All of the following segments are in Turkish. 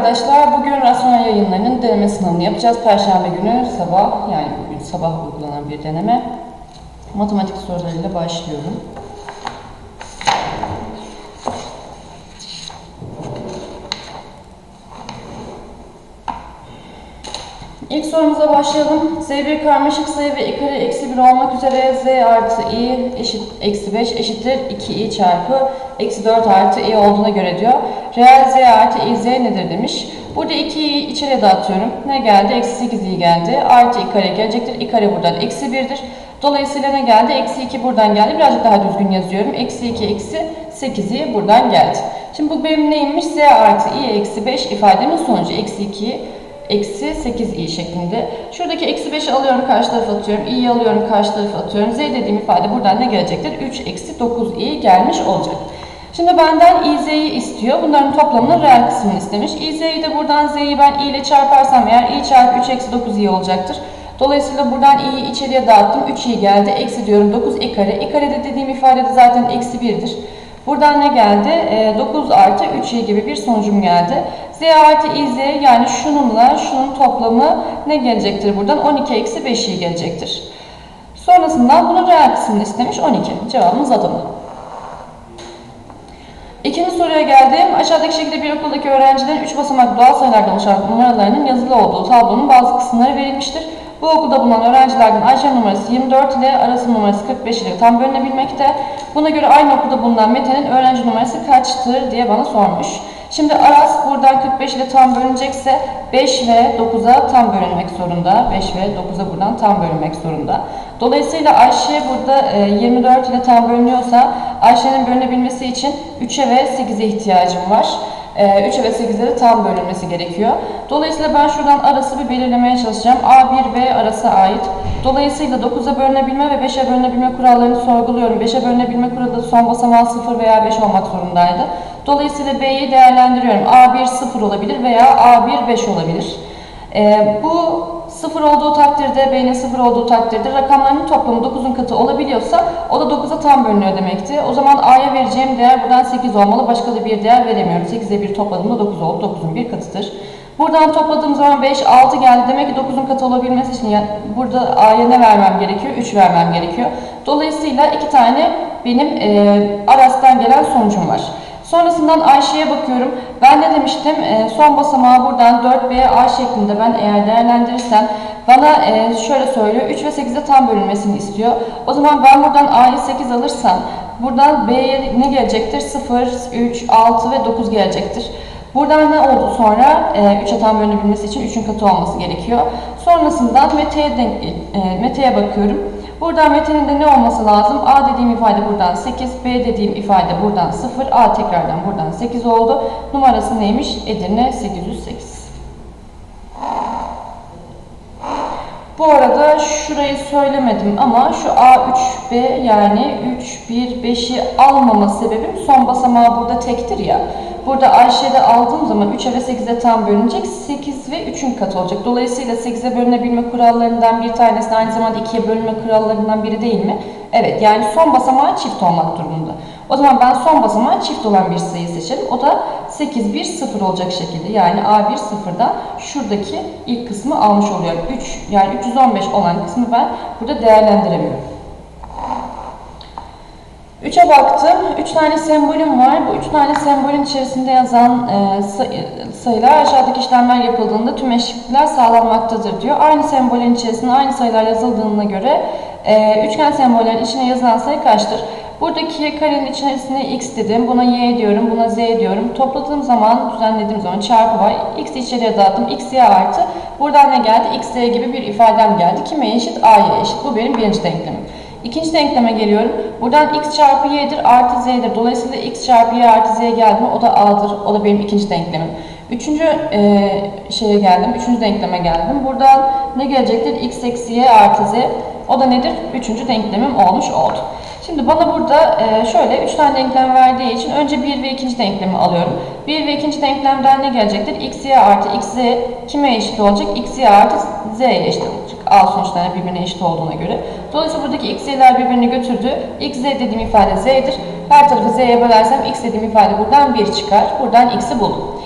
arkadaşlar. Bugün rasyonel yayınlarının deneme sınavını yapacağız. Perşembe günü sabah yani bugün sabah uygulanan bir deneme. Matematik sorularıyla başlıyorum. İlk sorumuza başlayalım. Z1 karmaşık sayı ve i kare eksi 1 olmak üzere z artı i eşit eksi 5 eşittir 2i çarpı eksi 4 artı i olduğuna göre diyor. Reel z artı i z nedir demiş. Burada 2'yi içeri dağıtıyorum. Ne geldi? Eksi 8i geldi. Artı i kare gelecektir. i kare buradan eksi 1'dir. Dolayısıyla ne geldi? Eksi 2 buradan geldi. Birazcık daha düzgün yazıyorum. Eksi 2 eksi 8i buradan geldi. Şimdi bu benim neymiş? z artı i eksi 5 ifademin sonucu. Eksi 2'yi eksi 8i şeklinde. Şuradaki eksi 5'i alıyorum karşı tarafa atıyorum. i'yi alıyorum karşı tarafa atıyorum. z dediğim ifade buradan ne gelecektir? 3 eksi 9i gelmiş olacak. Şimdi benden iz'yi istiyor. Bunların toplamının reel kısmını istemiş. iz'yi de buradan z'yi ben i ile çarparsam eğer i çarpı 3 eksi 9i olacaktır. Dolayısıyla buradan i'yi içeriye dağıttım. 3i geldi. Eksi diyorum 9i kare. i kare de dediğim ifade zaten eksi 1'dir. Buradan ne geldi? E, 9 artı 3i gibi bir sonucum geldi. z artı iz yani şununla şunun toplamı ne gelecektir buradan? 12 eksi 5i gelecektir. Sonrasında bunun reel kısmını istemiş 12. Cevabımız Adana. İkinci soruya geldim. Aşağıdaki şekilde bir okuldaki öğrencilerin 3 basamak doğal sayılardan oluşan numaralarının yazılı olduğu tablonun bazı kısımları verilmiştir. Bu okulda bulunan öğrencilerden Ayşe numarası 24 ile Aras'ın numarası 45 ile tam bölünebilmekte. Buna göre aynı okulda bulunan Mete'nin öğrenci numarası kaçtır diye bana sormuş. Şimdi Aras buradan 45 ile tam bölünecekse 5 ve 9'a tam bölünmek zorunda. 5 ve 9'a buradan tam bölünmek zorunda. Dolayısıyla Ayşe burada 24 ile tam bölünüyorsa Ayşe'nin bölünebilmesi için 3'e ve 8'e ihtiyacım var. 3'e ve 8'e de tam bölünmesi gerekiyor. Dolayısıyla ben şuradan arası bir belirlemeye çalışacağım. A1 ve arası ait. Dolayısıyla 9'a bölünebilme ve 5'e bölünebilme kurallarını sorguluyorum. 5'e bölünebilme kuralı son basamağı 0 veya 5 olmak zorundaydı. Dolayısıyla B'yi değerlendiriyorum. A1 0 olabilir veya A1 5 olabilir. Ee, bu 0 olduğu takdirde, B'nin 0 olduğu takdirde rakamlarının toplamı 9'un katı olabiliyorsa o da 9'a tam bölünüyor demekti. O zaman A'ya vereceğim değer buradan 8 olmalı. Başka da bir değer veremiyorum. 8'e 1 topladığımda 9 oldu. 9'un bir katıdır. Buradan topladığım zaman 5, 6 geldi. Demek ki 9'un katı olabilmesi için burada A'ya ne vermem gerekiyor? 3 vermem gerekiyor. Dolayısıyla iki tane benim e, Aras'tan gelen sonucum var. Sonrasından Ayşe'ye bakıyorum. Ben ne demiştim? E, son basamağı buradan 4B A şeklinde ben eğer değerlendirirsem bana e, şöyle söylüyor. 3 ve 8'e tam bölünmesini istiyor. O zaman ben buradan A'yı 8 alırsam buradan B'ye ne gelecektir? 0, 3, 6 ve 9 gelecektir. Buradan ne oldu sonra? E, 3'e tam bölünebilmesi için 3'ün katı olması gerekiyor. Sonrasından Mete'ye e, Mete'ye bakıyorum. Buradan Mete'nin de ne olması lazım? A dediğim ifade buradan 8, B dediğim ifade buradan 0, A tekrardan buradan 8 oldu. Numarası neymiş? Edirne 808. Bu arada şurayı söylemedim ama şu A3B yani 3, 1, 5'i almama sebebim son basamağı burada tektir ya. Burada Ayşe'de aldığım zaman 3'e ve 8'e tam bölünecek. 8 ve 3'ün katı olacak. Dolayısıyla 8'e bölünebilme kurallarından bir tanesi aynı zamanda 2'ye bölünme kurallarından biri değil mi? Evet yani son basamağı çift olmak durumunda. O zaman ben son basamağı çift olan bir sayı seçerim. O da 8, 1, 0 olacak şekilde. Yani A1 sıfırda şuradaki ilk kısmı almış oluyorum. 3 yani 315 olan kısmı ben burada değerlendiremiyorum. 3'e baktım. 3 tane sembolüm var. Bu 3 tane sembolün içerisinde yazan e, sayılar aşağıdaki işlemler yapıldığında tüm eşitlikler sağlanmaktadır diyor. Aynı sembolün içerisinde aynı sayılar yazıldığına göre e, üçgen sembollerin içine yazılan sayı kaçtır? Buradaki karenin içerisine x dedim. Buna y diyorum. Buna z diyorum. Topladığım zaman, düzenlediğim zaman çarpı var. x'i içeriye dağıttım. x, y artı. Buradan ne geldi? x, z gibi bir ifadem geldi. Kime eşit? a'ya eşit. Bu benim birinci denklemim. İkinci denkleme geliyorum. Buradan x çarpı y'dir artı z'dir. Dolayısıyla x çarpı y artı z geldi mi o da a'dır. O da benim ikinci denklemim. Üçüncü e, şeye geldim. Üçüncü denkleme geldim. Buradan ne gelecektir? x eksi y artı z. O da nedir? Üçüncü denklemim olmuş oldu. Şimdi bana burada e, şöyle 3 tane denklem verdiği için önce 1 ve 2. denklemi alıyorum. 1 ve 2. denklemden ne gelecektir? x y artı x z kime eşit olacak? x y artı z'ye eşit olacak. A sonuçlarına birbirine eşit olduğuna göre. Dolayısıyla buradaki x y'ler birbirini götürdü. x z dediğim ifade z'dir. Her tarafı z'ye bölersem x dediğim ifade buradan 1 çıkar. Buradan x'i buldum.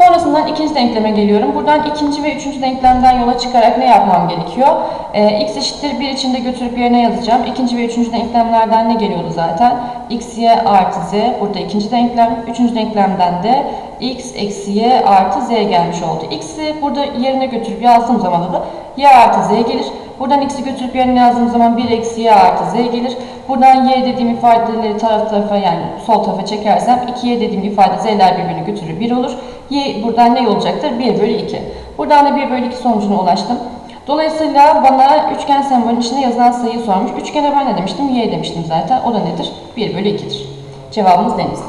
Sonrasından ikinci denkleme geliyorum. Buradan ikinci ve üçüncü denklemden yola çıkarak ne yapmam gerekiyor? Ee, x eşittir 1 içinde götürüp yerine yazacağım. İkinci ve üçüncü denklemlerden ne geliyordu zaten? x, y artı z. Burada ikinci denklem. Üçüncü denklemden de x eksi y artı z gelmiş oldu. x'i burada yerine götürüp yazdığım zaman da y artı z gelir. Buradan x'i götürüp yerine yazdığım zaman 1 eksi y artı z gelir. Buradan y dediğim ifadeleri taraf tarafa yani sol tarafa çekersem 2y dediğim ifade z'ler birbirini götürür 1 olur. Y buradan ne olacaktır? 1 bölü 2. Buradan da 1 bölü 2 sonucuna ulaştım. Dolayısıyla bana üçgen sembolün içinde yazılan sayıyı sormuş. Üçgene ben ne demiştim? Y demiştim zaten. O da nedir? 1 bölü 2'dir. Cevabımız deniz.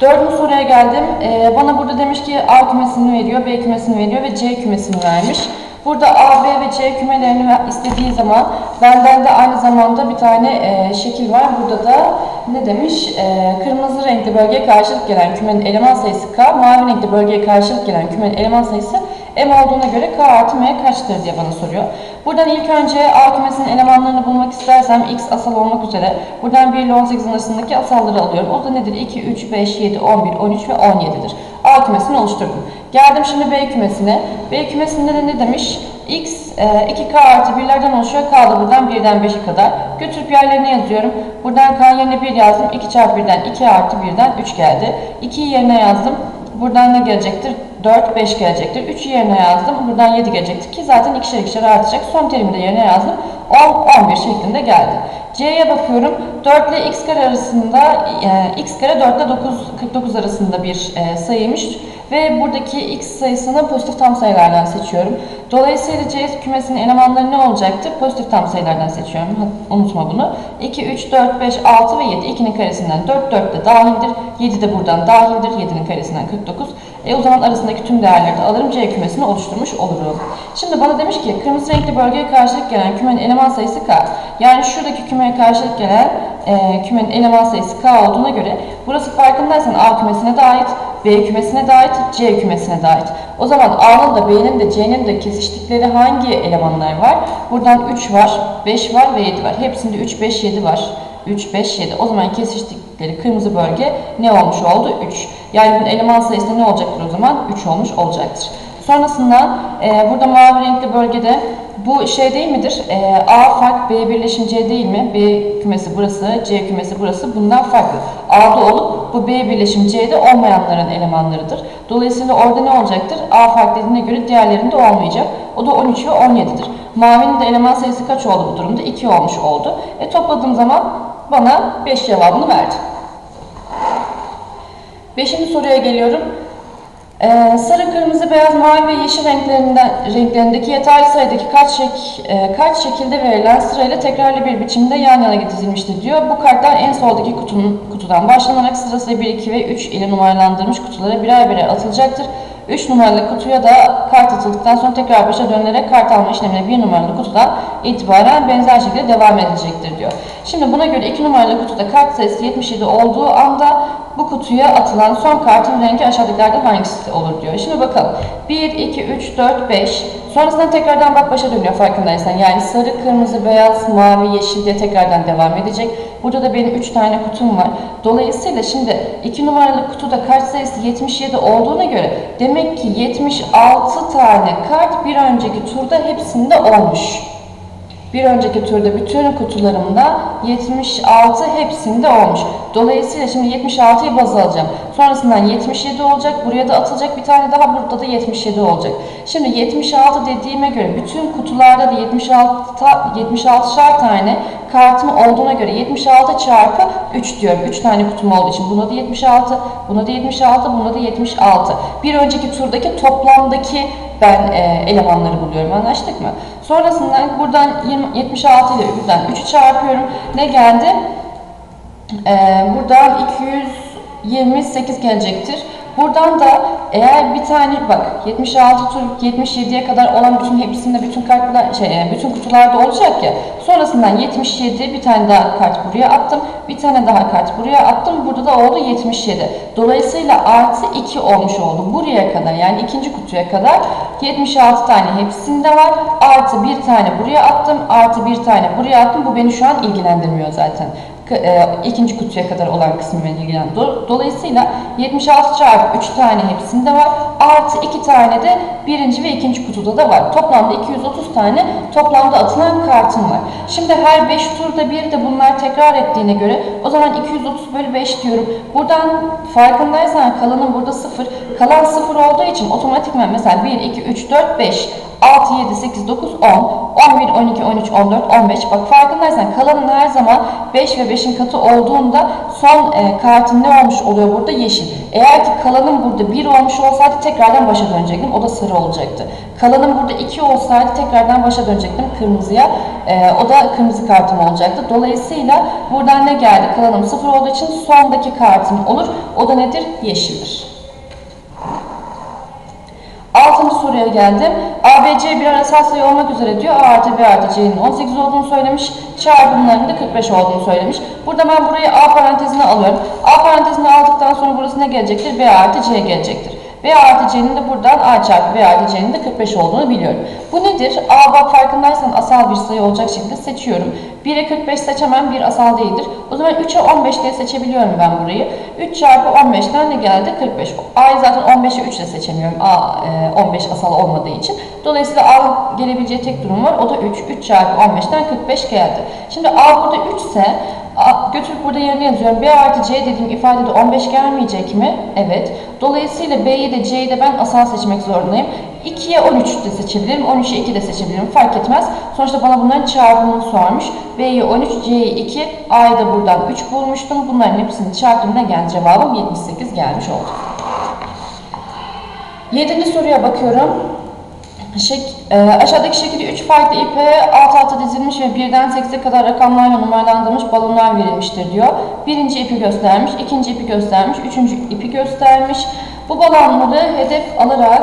Dördüncü soruya geldim. Ee, bana burada demiş ki A kümesini veriyor, B kümesini veriyor ve C kümesini vermiş. Burada A, B ve C kümelerini istediği zaman benden de aynı zamanda bir tane e, şekil var. Burada da ne demiş? E, kırmızı renkli bölgeye karşılık gelen kümenin eleman sayısı K, mavi renkli bölgeye karşılık gelen kümenin eleman sayısı M olduğuna göre K artı M kaçtır diye bana soruyor. Buradan ilk önce A kümesinin elemanlarını bulmak istersem X asal olmak üzere buradan 1 ile 18 arasındaki asalları alıyorum. O da nedir? 2, 3, 5, 7, 11, 13 ve 17'dir. A kümesini oluşturdum. Geldim şimdi B kümesine. B kümesinde de ne demiş? X e, 2K artı 1'lerden oluşuyor. K da buradan 1'den 5'e kadar. Götürüp yerlerine yazıyorum. Buradan K yerine 1 yazdım. 2 çarpı 1'den 2 artı 1'den 3 geldi. 2'yi yerine yazdım. Buradan ne gelecektir? 4, 5 gelecektir. 3'ü yerine yazdım. Buradan 7 gelecektir ki zaten ikişer ikişer artacak. Son terimi de yerine yazdım. 10, 11 şeklinde geldi. C'ye bakıyorum. 4 ile x kare arasında, e, x kare 4 ile 9, 49 arasında bir e, sayıymış. Ve buradaki x sayısını pozitif tam sayılardan seçiyorum. Dolayısıyla C kümesinin elemanları ne olacaktır? Pozitif tam sayılardan seçiyorum. Unutma bunu. 2, 3, 4, 5, 6 ve 7. 2'nin karesinden 4, 4 de dahildir. 7 de buradan dahildir. 7'nin karesinden 49. E o zaman arasındaki tüm değerleri de alırım. C kümesini oluşturmuş olurum. Şimdi bana demiş ki kırmızı renkli bölgeye karşılık gelen kümenin eleman sayısı K. Yani şuradaki kümeye karşılık gelen e, kümenin eleman sayısı K olduğuna göre burası farkındaysan A kümesine de ait, B kümesine de ait, C kümesine de ait. O zaman A'nın da B'nin de C'nin de kesiştikleri hangi elemanlar var? Buradan 3 var, 5 var ve 7 var. Hepsinde 3, 5, 7 var. 3, 5, 7. O zaman kesiştikleri kırmızı bölge ne olmuş oldu? 3. Yani bunun eleman sayısı ne olacaktır o zaman? 3 olmuş olacaktır. Sonrasında e, burada mavi renkli bölgede bu şey değil midir? E, A fark B birleşim C değil mi? B kümesi burası, C kümesi burası bundan farklı. A'da olup bu B birleşim C'de olmayanların elemanlarıdır. Dolayısıyla orada ne olacaktır? A fark dediğine göre diğerlerinde olmayacak. O da 13 ve 17'dir. Mavinin de eleman sayısı kaç oldu bu durumda? 2 olmuş oldu. E topladığım zaman bana 5 cevabını verdi. Beşinci soruya geliyorum. Ee, sarı, kırmızı, beyaz, mavi ve yeşil renklerinden, renklerindeki yeterli sayıdaki kaç, şek, e, kaç şekilde verilen sırayla tekrarlı bir biçimde yan yana dizilmiştir diyor. Bu kartlar en soldaki kutunun, kutudan başlanarak sırasıyla 1, 2 ve 3 ile numaralandırılmış kutulara birer birer atılacaktır. 3 numaralı kutuya da kart atıldıktan sonra tekrar başa dönülerek kart alma işlemine 1 numaralı kutudan itibaren benzer şekilde devam edilecektir diyor. Şimdi buna göre 2 numaralı kutuda kart sayısı 77 olduğu anda bu kutuya atılan son kartın rengi aşağıdakilerden hangisi olur diyor. Şimdi bakalım. 1, 2, 3, 4, 5. Sonrasında tekrardan bak başa dönüyor farkındaysan. Yani sarı, kırmızı, beyaz, mavi, yeşil diye tekrardan devam edecek. Burada da benim 3 tane kutum var. Dolayısıyla şimdi 2 numaralı kutuda kart sayısı 77 olduğuna göre demek ki 76 tane kart bir önceki turda hepsinde olmuş. Bir önceki turda bütün kutularımda 76 hepsinde olmuş. Dolayısıyla şimdi 76'yı baz alacağım. Sonrasından 77 olacak. Buraya da atılacak bir tane daha. Burada da 77 olacak. Şimdi 76 dediğime göre bütün kutularda da 76 76'şar tane kartım olduğuna göre 76 çarpı 3 diyorum. 3 tane kutum olduğu için buna da 76, buna da 76, buna da 76. Bir önceki turdaki toplamdaki ben e, elemanları buluyorum. Anlaştık mı? Sonrasında buradan 20, 76 ile buradan 3'ü çarpıyorum. Ne geldi? E, buradan 228 gelecektir. Buradan da eğer bir tane bak 76 tur 77'ye kadar olan bütün hepsinde bütün kartlar şey e, bütün kutularda olacak ya. Sonrasından 77 bir tane daha kart buraya attım. Bir tane daha kart buraya attım. Burada da oldu 77. Dolayısıyla artı 2 olmuş oldu. Buraya kadar yani ikinci kutuya kadar 76 tane hepsinde var. Artı bir tane buraya attım. Artı bir tane buraya attım. Bu beni şu an ilgilendirmiyor zaten. E, ikinci kutuya kadar olan kısmı ilgilen. Do- Dolayısıyla 76 çarpı 3 tane hepsinde var. Artı 2 tane de birinci ve ikinci kutuda da var. Toplamda 230 tane toplamda atılan kartım var. Şimdi her 5 turda bir de bunlar tekrar ettiğine göre o zaman 230 bölü 5 diyorum. Buradan farkındaysan kalanın burada 0. Kalan 0 olduğu için otomatikman mesela 1, 2, 3, 4, 5, 6, 7, 8, 9, 10, 11, 12, 13, 14, 15. Bak farkındaysan kalanın her zaman 5 ve 5'in katı olduğunda son e, kartın ne olmuş oluyor burada? Yeşil. Eğer ki kalanın burada 1 olmuş olsaydı tekrardan başa dönecektim. O da sarı olacaktı. Kalanın burada 2 olsaydı tekrardan başa dönecektim kırmızıya. E, o da kırmızı kartım olacaktı. Dolayısıyla buradan ne geldi? Kalanım 0 olduğu için sondaki kartım olur. O da nedir? Yeşildir. Soruya geldim. ABC bir arasal sayı olmak üzere diyor. A artı B artı C'nin 18 olduğunu söylemiş. Çarpımlarının da 45 olduğunu söylemiş. Burada ben burayı A parantezine alıyorum. A parantezine aldıktan sonra burası ne gelecektir? B artı C gelecektir. B artı C'nin de buradan A çarpı B artı C'nin de 45 olduğunu biliyorum. Bu nedir? A bak farkındaysan asal bir sayı olacak şekilde seçiyorum. 1'e 45 seçemem bir asal değildir. O zaman 3'e 15 diye seçebiliyorum ben burayı. 3 çarpı 15'ten ne geldi? 45. A'yı zaten 15'e 3 ile seçemiyorum. A e, 15 asal olmadığı için. Dolayısıyla A gelebileceği tek durum var. O da 3. 3 çarpı 15'ten 45 geldi. Şimdi A burada 3 ise götürüp burada yerine yazıyorum. B artı C dediğim ifadede 15 gelmeyecek mi? Evet. Dolayısıyla B'yi de C'yi de ben asal seçmek zorundayım. 2'ye 13 de seçebilirim. 13'e 2 de seçebilirim. Fark etmez. Sonuçta bana bunların çarpımını sormuş. B'yi 13, C'yi 2, A'yı da buradan 3 bulmuştum. Bunların hepsini çarptığımda geldi cevabım 78 gelmiş oldu. Yedinci soruya bakıyorum. Şek, e, aşağıdaki şekilde 3 farklı ipe alt alta dizilmiş ve birden 8'e kadar rakamlarla numaralandırılmış balonlar verilmiştir diyor. Birinci ipi göstermiş, ikinci ipi göstermiş, üçüncü ipi göstermiş. Bu balonları hedef alarak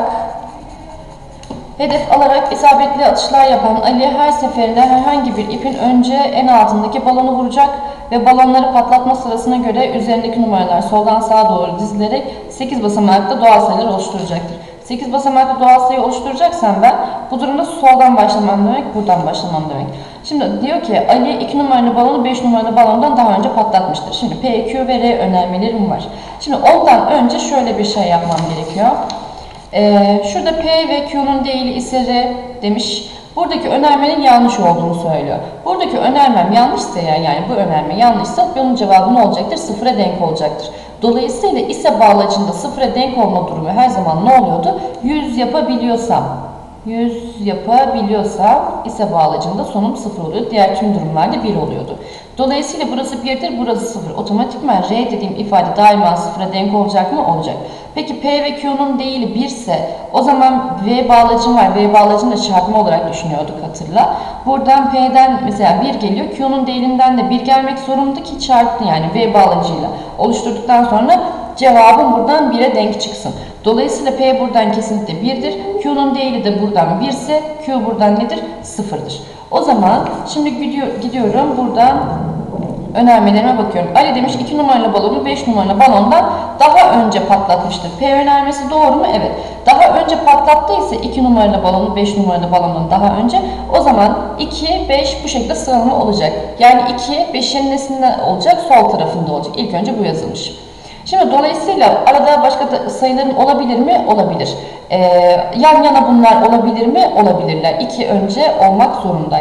Hedef alarak isabetli atışlar yapan Ali her seferinde herhangi bir ipin önce en altındaki balonu vuracak ve balonları patlatma sırasına göre üzerindeki numaralar soldan sağa doğru dizilerek 8 basamaklı doğal sayılar oluşturacaktır. 8 basamaklı doğal sayı oluşturacaksan ben bu durumda soldan başlamam demek, buradan başlamam demek. Şimdi diyor ki Ali 2 numaralı balonu 5 numaralı balondan daha önce patlatmıştır. Şimdi P, Q ve R önermelerim var. Şimdi ondan önce şöyle bir şey yapmam gerekiyor. Ee, şurada P ve Q'nun değili ise R demiş. Buradaki önermenin yanlış olduğunu söylüyor. Buradaki önermem yanlışsa ya yani bu önerme yanlışsa bunun cevabı ne olacaktır? Sıfıra denk olacaktır. Dolayısıyla ise bağlacında sıfıra denk olma durumu her zaman ne oluyordu? 100 yapabiliyorsam 100 yapabiliyorsam ise bağlacında sonum 0 oluyor. Diğer tüm durumlarda 1 oluyordu. Dolayısıyla burası 1'dir, burası 0. Otomatikman R dediğim ifade daima 0'a denk olacak mı? Olacak. Peki P ve Q'nun değili 1 ise o zaman V bağlacım var. V bağlacını da çarpma olarak düşünüyorduk hatırla. Buradan P'den mesela 1 geliyor. Q'nun değilinden de 1 gelmek zorunda ki çarptı yani V bağlacıyla oluşturduktan sonra cevabım buradan 1'e denk çıksın. Dolayısıyla P buradan kesinlikle 1'dir. Q'nun değili de buradan 1 ise Q buradan nedir? 0'dır. O zaman şimdi gidiyor, gidiyorum buradan önermelerime bakıyorum. Ali demiş 2 numaralı balonu 5 numaralı balondan daha önce patlatmıştır. P önermesi doğru mu? Evet. Daha önce patlattıysa 2 numaralı balonu 5 numaralı balondan daha önce o zaman 2, 5 bu şekilde sıralama olacak. Yani 2, 5'in nesinde olacak? Sol tarafında olacak. İlk önce bu yazılmış. Şimdi dolayısıyla arada başka da sayıların olabilir mi? Olabilir. Ee, yan yana bunlar olabilir mi? Olabilirler. İki önce olmak zorunda,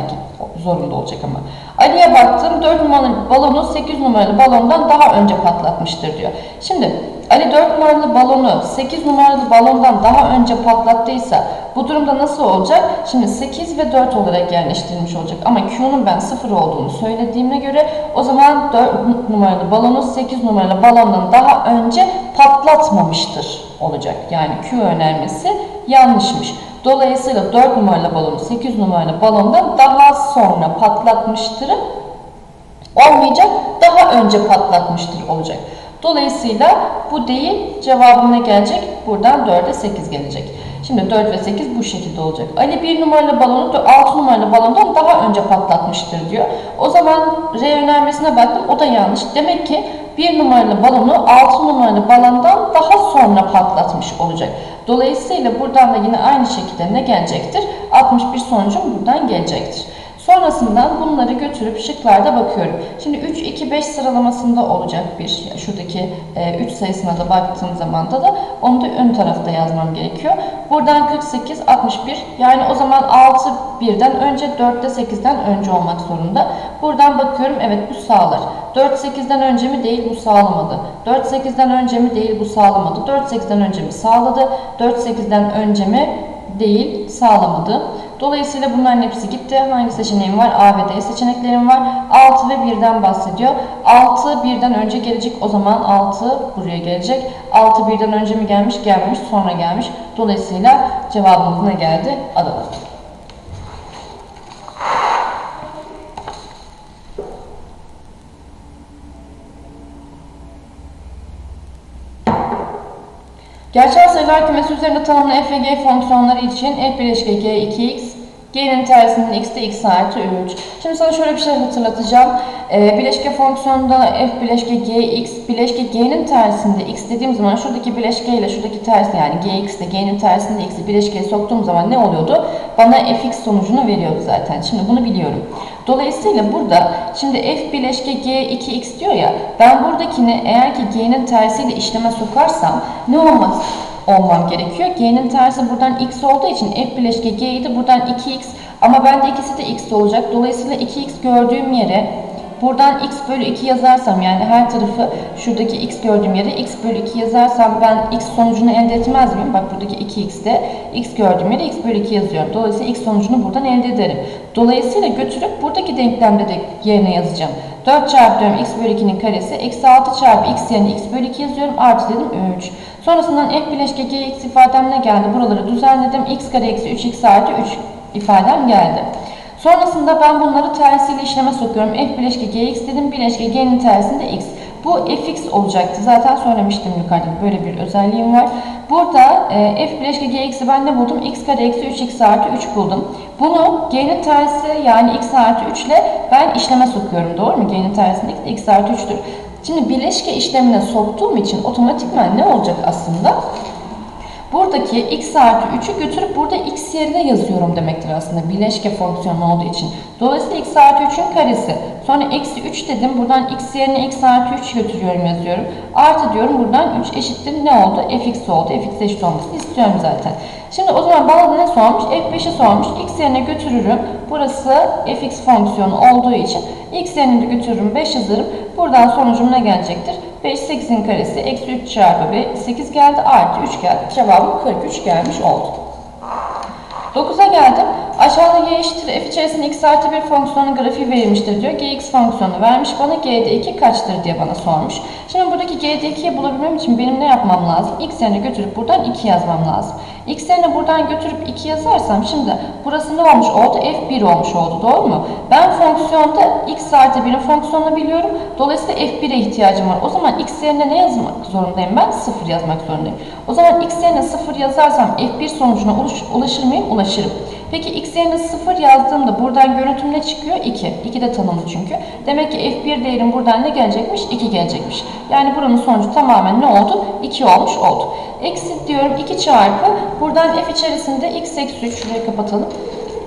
zorunda olacak ama. Ali'ye baktım 4 numaralı balonu 8 numaralı balondan daha önce patlatmıştır diyor. Şimdi Ali 4 numaralı balonu 8 numaralı balondan daha önce patlattıysa bu durumda nasıl olacak? Şimdi 8 ve 4 olarak yerleştirilmiş olacak. Ama Q'nun ben 0 olduğunu söylediğime göre o zaman 4 numaralı balonu 8 numaralı balondan daha önce patlatmamıştır olacak. Yani Q önermesi yanlışmış. Dolayısıyla 4 numaralı balonu 8 numaralı balondan daha sonra patlatmıştır olmayacak, daha önce patlatmıştır olacak. Dolayısıyla bu değil, cevabına gelecek. Buradan 4'e 8 gelecek. Şimdi 4 ve 8 bu şekilde olacak. Ali 1 numaralı balonu 6 numaralı balondan daha önce patlatmıştır diyor. O zaman R önermesine baktım. O da yanlış. Demek ki 1 numaralı balonu 6 numaralı balondan daha sonra patlatmış olacak. Dolayısıyla buradan da yine aynı şekilde ne gelecektir? 61 sonucum buradan gelecektir. Sonrasında bunları götürüp şıklarda bakıyorum. Şimdi 3, 2, 5 sıralamasında olacak bir, şuradaki 3 sayısına da baktığım zaman da onu da ön tarafta yazmam gerekiyor. Buradan 48, 61 yani o zaman 6 birden önce 4 de 8'den önce olmak zorunda. Buradan bakıyorum evet bu sağlar. 4 8'den önce mi değil bu sağlamadı. 4 8'den önce mi değil bu sağlamadı. 4 8'den önce mi sağladı. 4 8'den önce mi değil sağlamadı. Dolayısıyla bunların hepsi gitti. Hangi seçeneğim var? A ve D seçeneklerim var. 6 ve 1'den bahsediyor. 6 1'den önce gelecek. O zaman 6 buraya gelecek. 6 1'den önce mi gelmiş? Gelmemiş. Sonra gelmiş. Dolayısıyla cevabımız ne geldi? Adana. Gerçel sayılar kümesi üzerinde tanımlı f ve g fonksiyonları için f bileşke g 2x, g'nin tersinin x de x artı 3. Şimdi sana şöyle bir şey hatırlatacağım. Ee, bileşke fonksiyonunda f bileşke g x, bileşke g'nin tersinde x dediğim zaman şuradaki bileşke ile şuradaki ters yani gx de g'nin tersinde x'i bileşkeye soktuğum zaman ne oluyordu? Bana fx sonucunu veriyordu zaten. Şimdi bunu biliyorum. Dolayısıyla burada şimdi f bileşke g 2x diyor ya ben buradakini eğer ki g'nin tersiyle işleme sokarsam ne olmaz? Olmam gerekiyor. G'nin tersi buradan x olduğu için f bileşke g'ydi. Buradan 2x ama bende ikisi de x olacak. Dolayısıyla 2x gördüğüm yere buradan x bölü 2 yazarsam yani her tarafı şuradaki x gördüğüm yere x bölü 2 yazarsam ben x sonucunu elde etmez miyim? Bak buradaki 2x'de x gördüğüm yere x bölü 2 yazıyorum. Dolayısıyla x sonucunu buradan elde ederim. Dolayısıyla götürüp buradaki denklemde de yerine yazacağım. 4 çarpı diyorum x bölü 2'nin karesi. Eksi 6 çarpı x yerine x bölü 2 yazıyorum. Artı dedim 3. Sonrasından f bileşke gx ifadem ne geldi? Buraları düzenledim. x kare eksi 3x artı 3 ifadem geldi. Sonrasında ben bunları tersiyle işleme sokuyorum. f bileşke gx dedim. Bileşke g'nin tersinde x. Bu fx olacaktı. Zaten söylemiştim yukarıda böyle bir özelliğim var. Burada e, f bileşke gx'i ben ne buldum? x kare eksi 3x artı 3 buldum. Bunu g'nin tersi yani x artı 3 ile ben işleme sokuyorum. Doğru mu? G'nin tersinde x artı 3'tür. Şimdi bileşke işlemine soktuğum için otomatikman ne olacak aslında? Buradaki x artı 3'ü götürüp burada x yerine yazıyorum demektir aslında bileşke fonksiyonu olduğu için. Dolayısıyla x artı 3'ün karesi. Sonra eksi 3 dedim. Buradan x yerine x artı 3 götürüyorum yazıyorum. Artı diyorum buradan 3 eşittir ne oldu? fx oldu. fx eşit olmasını istiyorum zaten. Şimdi o zaman bana ne sormuş? f5'i sormuş. x yerine götürürüm. Burası fx fonksiyonu olduğu için x yerine de götürürüm 5 yazarım. Buradan sonucum ne gelecektir? 5 8'in karesi eksi 3 çarpı 5 8 geldi artı 3 geldi. Cevabım 43 gelmiş oldu. 9'a geldim. Aşağıda y f içerisinde x artı bir fonksiyonun grafiği verilmiştir diyor. gx fonksiyonu vermiş bana g'de 2 kaçtır diye bana sormuş. Şimdi buradaki g'de 2'yi bulabilmem için benim ne yapmam lazım? x yerine götürüp buradan 2 yazmam lazım. x yerine buradan götürüp 2 yazarsam şimdi burası ne olmuş oldu? f1 olmuş oldu doğru mu? Ben fonksiyonda x artı 1'in fonksiyonunu biliyorum. Dolayısıyla f1'e ihtiyacım var. O zaman x yerine ne yazmak zorundayım ben? 0 yazmak zorundayım. O zaman x yerine 0 yazarsam f1 sonucuna ulaşır mıyım? Ulaşırım. Peki x yerine 0 yazdığımda buradan görüntüm ne çıkıyor? 2. 2 de tanımlı çünkü. Demek ki f1 değerim buradan ne gelecekmiş? 2 gelecekmiş. Yani buranın sonucu tamamen ne oldu? 2 olmuş oldu. Eksi diyorum 2 çarpı buradan f içerisinde x eksi 3 şurayı kapatalım.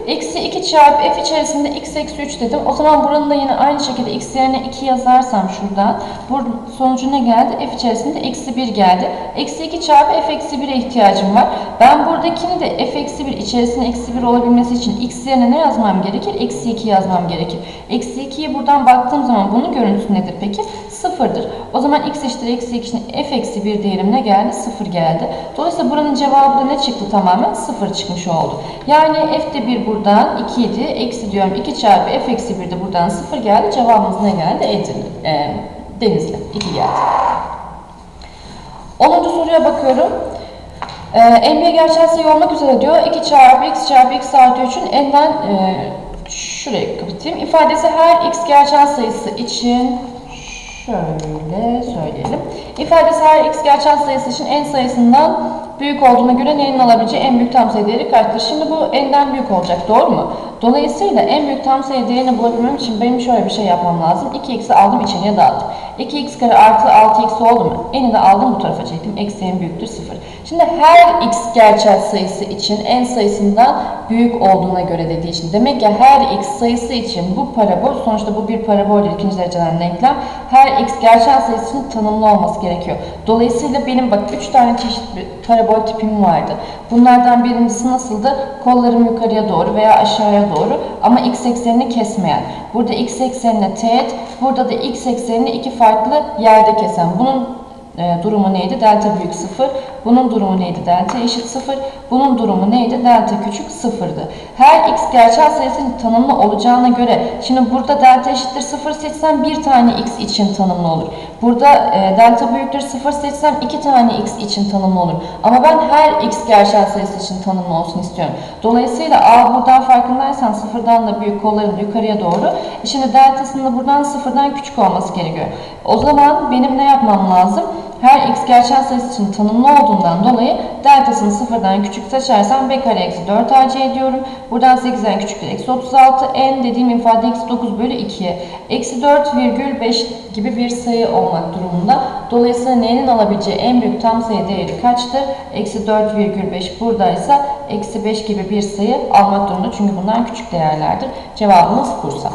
Eksi 2 çarpı f içerisinde x eksi 3 dedim. O zaman buranın da yine aynı şekilde x yerine 2 yazarsam şuradan. Bu sonucu ne geldi? f içerisinde eksi 1 geldi. Eksi 2 çarpı f eksi 1'e ihtiyacım var. Ben buradakini de f eksi 1 içerisinde eksi 1 olabilmesi için x yerine ne yazmam gerekir? Eksi 2 yazmam gerekir. Eksi 2'ye buradan baktığım zaman bunun görüntüsü nedir peki? Sıfırdır. O zaman x eşittir eksi 2 için f eksi 1 değerim ne geldi? Sıfır geldi. Dolayısıyla buranın cevabı da ne çıktı tamamen? Sıfır çıkmış oldu. Yani f de 1 buradan 2 idi. Eksi diyorum 2 çarpı f eksi 1 de buradan 0 geldi. Cevabımız ne geldi? Edirne. E, Denizli. 2 geldi. 10. soruya bakıyorum. Ee, en büyük gerçel sayı olmak üzere diyor. 2 çarpı x çarpı x artı 3'ün n'den e, şuraya kapatayım. İfadesi her x gerçel sayısı için şöyle söyleyelim. İfadesi her x gerçel sayısı için n sayısından büyük olduğuna göre n'nin alabileceği en büyük tam sayı değeri kaçtır? Şimdi bu n'den büyük olacak doğru mu? Dolayısıyla en büyük tam sayı değerini bulabilmem için benim şöyle bir şey yapmam lazım. 2x'i aldım içeriye dağıttım. 2x kare artı 6x oldu mu? Eni de aldım bu tarafa çektim. Eksi en büyüktür 0. Şimdi her x gerçel sayısı için en sayısından büyük olduğuna göre dediği için. Demek ki her x sayısı için bu parabol, sonuçta bu bir paraboldür ikinci dereceden denklem. Her x gerçel sayısı için tanımlı olması gerekiyor. Dolayısıyla benim bak 3 tane çeşit bir parabol tipim vardı. Bunlardan birincisi nasıldı? Kollarım yukarıya doğru veya aşağıya doğru ama x eksenini kesmeyen. Burada x eksenine teğet, burada da x eksenini iki farklı yerde kesen. Bunun e, durumu neydi? Delta büyük 0. Bunun durumu neydi? Delta eşit 0. Bunun durumu neydi? Delta küçük 0'dı. Her x gerçel sayısının tanımlı olacağına göre şimdi burada delta eşittir 0 seçsem bir tane x için tanımlı olur. Burada e, delta büyüktür 0 seçsem iki tane x için tanımlı olur. Ama ben her x gerçel sayısı için tanımlı olsun istiyorum. Dolayısıyla a buradan farkındaysan sıfırdan da büyük kolların yukarıya doğru. Şimdi deltasının da buradan sıfırdan küçük olması gerekiyor. O zaman benim ne yapmam lazım? Her x gerçel sayısı için tanımlı olduğundan dolayı deltasını sıfırdan küçük seçersem b kare eksi 4 ac ediyorum. Buradan 8'den küçüktür eksi 36. n dediğim ifade eksi 9 bölü 2'ye. Eksi 4 virgül 5 gibi bir sayı olmak durumunda. Dolayısıyla n'nin alabileceği en büyük tam sayı değeri kaçtır? Eksi 4 virgül 5 buradaysa eksi 5 gibi bir sayı almak durumunda. Çünkü bunlar küçük değerlerdir. Cevabımız Bursa.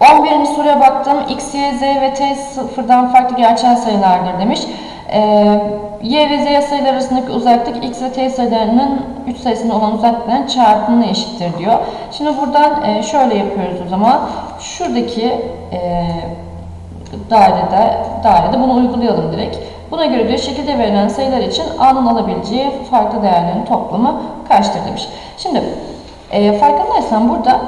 11. soruya baktım. X, Y, Z ve T sıfırdan farklı gerçel sayılardır demiş. Ee, y ve Z sayılar arasındaki uzaklık X ve T sayılarının 3 sayısında olan uzaklıkların çarpımına eşittir diyor. Şimdi buradan e, şöyle yapıyoruz o zaman. Şuradaki e, dairede, dairede bunu uygulayalım direkt. Buna göre diyor şekilde verilen sayılar için A'nın alabileceği farklı değerlerin toplamı kaçtır demiş. Şimdi e, farkındaysan burada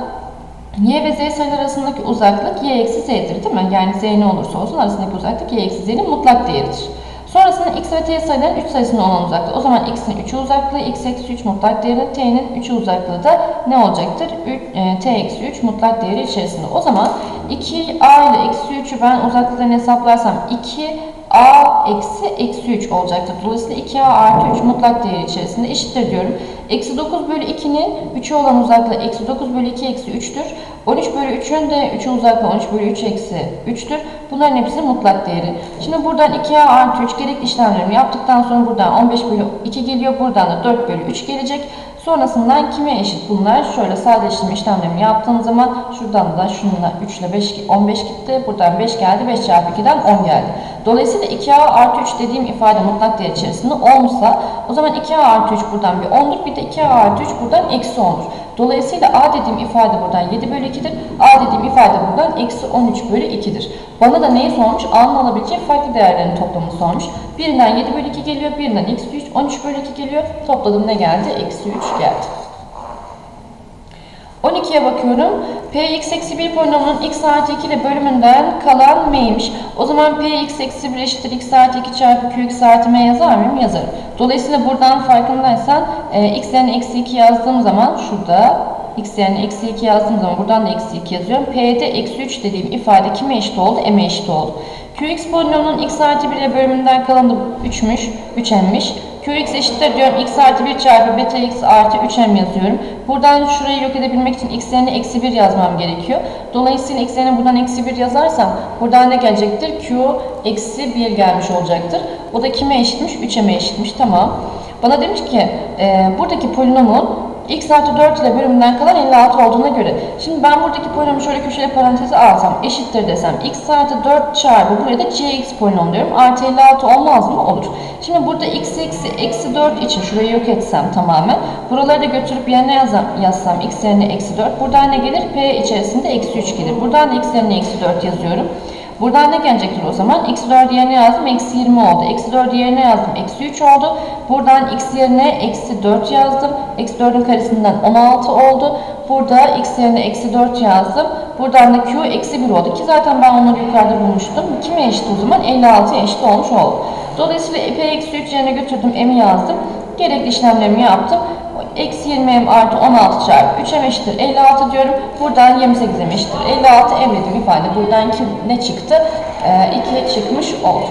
Y ve Z sayılar arasındaki uzaklık Y eksi Z'dir değil mi? Yani Z ne olursa olsun arasındaki uzaklık Y eksi Z'nin mutlak değeridir. Sonrasında X ve T sayıların 3 sayısında olan uzaklığı. O zaman X'in 3'ü uzaklığı, X eksi 3 mutlak değeri, T'nin 3'ü uzaklığı da ne olacaktır? Üç, e, T eksi 3 mutlak değeri içerisinde. O zaman 2A ile eksi 3'ü ben uzaklıklarını hesaplarsam 2 a eksi eksi 3 olacaktır. Dolayısıyla 2a artı 3 mutlak değeri içerisinde eşittir diyorum. Eksi 9 bölü 2'nin 3'e olan uzaklığı eksi 9 bölü 2 eksi 3'tür. 13 bölü 3'ün de 3'e uzaklığı 13 bölü 3 eksi 3'tür. Bunların hepsi mutlak değeri. Şimdi buradan 2a artı 3 gerekli işlemlerimi yaptıktan sonra buradan 15 bölü 2 geliyor. Buradan da 4 bölü 3 gelecek. Sonrasından kime eşit bunlar? Şöyle sadeleştirme işlemlerimi yaptığım zaman şuradan da şununla 3 ile 5, 15 gitti. Buradan 5 geldi. 5 çarpı 2'den 10 geldi. Dolayısıyla 2a artı 3 dediğim ifade mutlak değer içerisinde 10'sa o zaman 2a artı 3 buradan bir 10'dur. Bir de 2a artı 3 buradan eksi 10'dur. Dolayısıyla a dediğim ifade buradan 7 bölü 2'dir. a dediğim ifade buradan eksi 13 bölü 2'dir. Bana da neyi sormuş? a'nın alabileceği farklı değerlerin toplamını sormuş. Birinden 7 bölü 2 geliyor. Birinden eksi 3, 13 bölü 2 geliyor. Topladım ne geldi? Eksi 3 geldi. 12'ye bakıyorum. Px eksi 1 polinomunun x artı 2 ile bölümünden kalan m'ymiş. O zaman Px eksi 1 eşittir x artı 2 çarpı qx artı m yazar mıyım? Yazarım. Dolayısıyla buradan farkındaysan e, x yerine eksi 2 yazdığım zaman şurada x yerine eksi 2 yazdığım zaman buradan da eksi 2 yazıyorum. P'de eksi 3 dediğim ifade kime eşit oldu? M'e eşit oldu. Qx polinomunun x artı 1 ile bölümünden kalanı 3'müş, 3m'miş. Qx eşittir diyorum. x artı 1 çarpı beta x artı 3m yazıyorum. Buradan şurayı yok edebilmek için x yerine eksi 1 yazmam gerekiyor. Dolayısıyla x yerine buradan eksi 1 yazarsam buradan ne gelecektir? Q eksi 1 gelmiş olacaktır. O da kime eşitmiş? 3m'e eşitmiş. Tamam. Bana demiş ki e, buradaki polinomun x artı 4 ile bölümünden kalan 56 olduğuna göre. Şimdi ben buradaki polinomu şöyle köşeli paranteze alsam eşittir desem x artı 4 çarpı buraya da cx polinom diyorum. Artı 56 olmaz mı? Olur. Şimdi burada x eksi eksi 4 için şurayı yok etsem tamamen. Buraları da götürüp yerine yazsam, yazsam x yerine eksi 4. Buradan ne gelir? P içerisinde eksi 3 gelir. Buradan da x yerine eksi 4 yazıyorum. Buradan ne gelecektir o zaman? Eksi 4 yerine yazdım. Eksi 20 oldu. Eksi 4 yerine yazdım. Eksi 3 oldu. Buradan x yerine eksi 4 yazdım. Eksi 4'ün karesinden 16 oldu. Burada x yerine eksi 4 yazdım. Buradan da q eksi 1 oldu ki zaten ben onları yukarıda bulmuştum. Kime eşit o zaman? 56'ya eşit olmuş oldu. Dolayısıyla p eksi 3 yerine götürdüm. m'i yazdım. Gerekli işlemlerimi yaptım. Eksi 20m artı 16 çarpı 3m eşittir 56 diyorum. Buradan 28m eşittir 56 m dediğim ifade. Buradan ki ne çıktı? Ee, 2 çıkmış oldu.